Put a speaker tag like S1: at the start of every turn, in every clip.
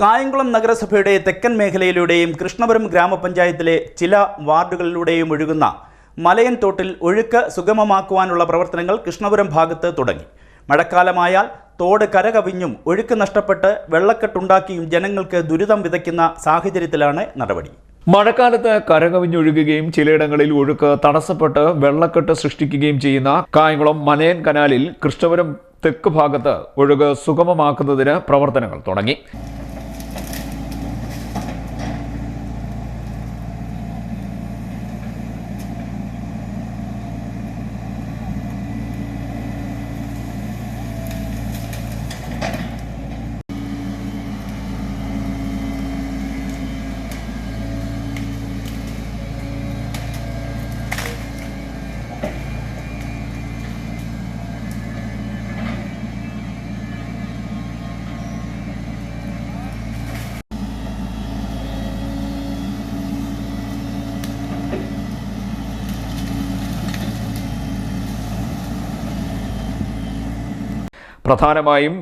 S1: കായംകുളം നഗരസഭയുടെ തെക്കൻ മേഖലയിലൂടെയും കൃഷ്ണപുരം ഗ്രാമപഞ്ചായത്തിലെ ചില വാർഡുകളിലൂടെയും ഒഴുകുന്ന മലയൻ തോട്ടിൽ ഒഴുക്ക് സുഗമമാക്കുവാനുള്ള പ്രവർത്തനങ്ങൾ കൃഷ്ണപുരം ഭാഗത്ത് തുടങ്ങി. മഴക്കാലമായാൽ തോട് കരകവിഞ്ഞും ഒഴുക്ക് നഷ്ടപ്പെട്ട് വെള്ളക്കെട്ടുണ്ടാക്കിയും ജനങ്ങൾക്ക് ദുരിതം വിതയ്ക്കുന്ന സാഹചര്യത്തിലാണ് നടപടി.
S2: മഴക്കാലത്ത് കരകവിഞ്ഞൊഴുകുകയും ചിലയിടങ്ങളിൽ ഒഴുക്ക് തടസ്സപ്പെട്ട് വെള്ളക്കെട്ട് സൃഷ്ടിക്കുകയും ചെയ്യുന്ന കായംകുളം മലയൻ കനാലിൽ കൃഷ്ണപുരം തെക്ക് ഭാഗത്ത് ഒഴുക്ക് സുഗമമാക്കുന്നതിന് പ്രവർത്തനങ്ങൾ തുടങ്ങി. പ്രധാനമായും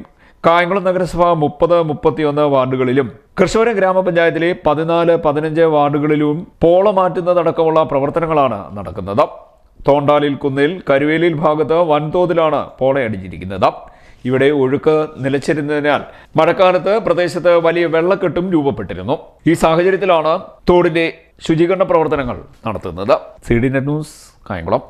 S2: കായംകുളം നഗരസഭ മുപ്പത് മുപ്പത്തിയൊന്ന് വാർഡുകളിലും കൃഷ്ണപുരം ഗ്രാമപഞ്ചായത്തിലെ പതിനാല് പതിനഞ്ച് വാർഡുകളിലും പോള മാറ്റുന്നതടക്കമുള്ള പ്രവർത്തനങ്ങളാണ് നടക്കുന്നത്. തോണ്ടാലിൽ കുന്നിൽ കരുവേലിൽ ഭാഗത്ത് വൻതോതിലാണ് പോളയടിച്ചിരിക്കുന്നത് ഇവിടെ ഒഴുക്ക് നിലച്ചിരുന്നതിനാൽ മഴക്കാലത്ത് പ്രദേശത്ത് വലിയ വെള്ളക്കെട്ടും രൂപപ്പെട്ടിരുന്നു. ഈ സാഹചര്യത്തിലാണ് തോടിന്റെ ശുചീകരണ പ്രവർത്തനങ്ങൾ നടത്തുന്നത്. C D net news Kayamkulam.